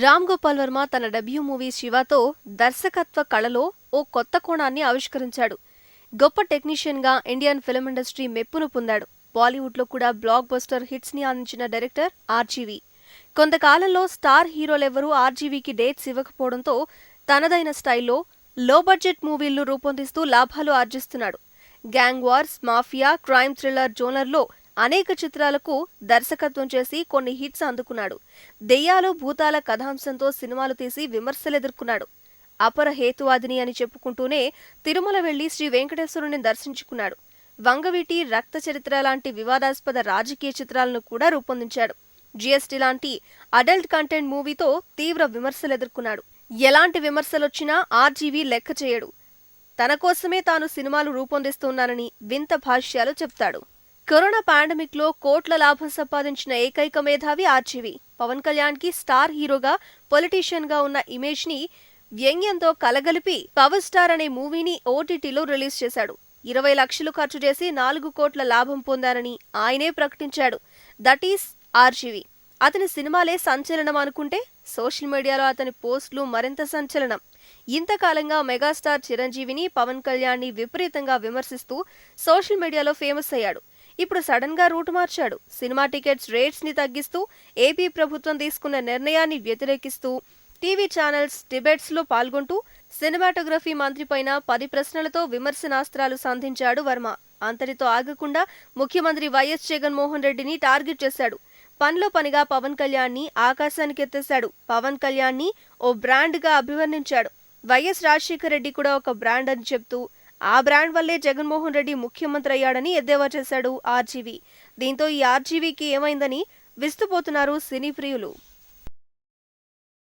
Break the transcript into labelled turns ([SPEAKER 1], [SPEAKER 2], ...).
[SPEAKER 1] రామ్ గోపాల్ వర్మ తన debut movie శివతో దర్శకత్వ కళలో ఓ కొత్త కోణాన్ని ఆవిష్కరించాడు. గొప్ప టెక్నీషియన్గా ఇండియన్ ఫిల్మ్ ఇండస్ట్రీ మెప్పును పొందాడు. బాలీవుడ్లో కూడా బ్లాక్ బస్టర్ హిట్స్ని అందించిన డైరెక్టర్ ఆర్జీవి. కొంతకాలంలో స్టార్ హీరోలెవరూ ఆర్జీవీకి డేట్స్ ఇవ్వకపోవడంతో తనదైన స్టైల్లో లో బడ్జెట్ మూవీలను రూపొందిస్తూ లాభాలు ఆర్జిస్తున్నాడు. Gang wars mafia crime thriller జోనర్లో అనేక చిత్రాలకు దర్శకత్వం చేసి కొన్ని హిట్స్ అందుకున్నాడు. దెయ్యాలు భూతాల కథాంశంతో సినిమాలు తీసి విమర్శలు ఎదుర్కొన్నాడు అపర హేతువాదిని అని చెప్పుకుంటూనే తిరుమల వెళ్ళి శ్రీ వెంకటేశ్వరుని దర్శించుకున్నాడు. వంగవీటి రక్త చరిత్ర లాంటి వివాదాస్పద రాజకీయ చిత్రాలను కూడా రూపొందించాడు. జీఎస్టీ లాంటి అడల్ట్ కంటెంట్ మూవీతో తీవ్ర విమర్శలు ఎదుర్కొన్నాడు ఎలాంటి విమర్శలొచ్చినా ఆర్జీవీ లెక్క చేయడు తన కోసమే తాను సినిమాలు రూపొందిస్తున్నానని వింత భాష్యాలు చెప్తాడు. కరోనా పాండమిక్లో కోట్ల లాభం సంపాదించిన ఏకైక మేధావి ఆర్జీవి. పవన్ కళ్యాణ్కి స్టార్ హీరోగా పొలిటీషియన్గా ఉన్న ఇమేజ్ని వ్యంగ్యంతో కలగలిపి పవర్ స్టార్ అనే మూవీని ఓటీటీలో రిలీజ్ చేశాడు. ఇరవై లక్షలు ఖర్చు చేసి నాలుగు కోట్ల లాభం పొందారని ఆయనే ప్రకటించాడు. That is RGV. అతని సినిమాలే సంచలనం అనుకుంటే సోషల్ మీడియాలో అతని పోస్టులు మరింత సంచలనం. ఇంతకాలంగా మెగాస్టార్ చిరంజీవిని పవన్ కళ్యాణ్ని విపరీతంగా విమర్శిస్తూ సోషల్ మీడియాలో ఫేమస్ అయ్యాడు. ఇప్పుడు సడన్గా రూట్ మార్చాడు. సినిమా టికెట్స్ రేట్స్ని తగ్గిస్తూ ఏపీ ప్రభుత్వం తీసుకున్న నిర్ణయాన్ని వ్యతిరేకిస్తూ టీవీ ఛానల్స్ డిబేట్స్లో పాల్గొంటూ సినిమాటోగ్రఫీ మంత్రి పైన పది ప్రశ్నలతో విమర్శనాస్త్రాలు సంధించాడు వర్మ. అంతటితో ఆగకుండా ముఖ్యమంత్రి వైఎస్ జగన్మోహన్ రెడ్డిని టార్గెట్ చేశాడు. పనిలో పనిగా పవన్ కళ్యాణ్ని ఆకాశానికి ఎత్తేశాడు పవన్ కళ్యాణ్ని ఓ బ్రాండ్గా అభివర్ణించాడు. వైఎస్ రాజశేఖర రెడ్డి కూడా ఒక బ్రాండ్ అని చెప్తూ ఆ బ్రాండ్ వల్లే జగన్మోహన్ రెడ్డి ముఖ్యమంత్రి అయ్యాడని ఎద్దేవా చేశాడు ఆర్జీవీ. దీంతో ఈ ఆర్జీవీకి ఏమైందని విస్తుపోతున్నారు సినీ ప్రియులు.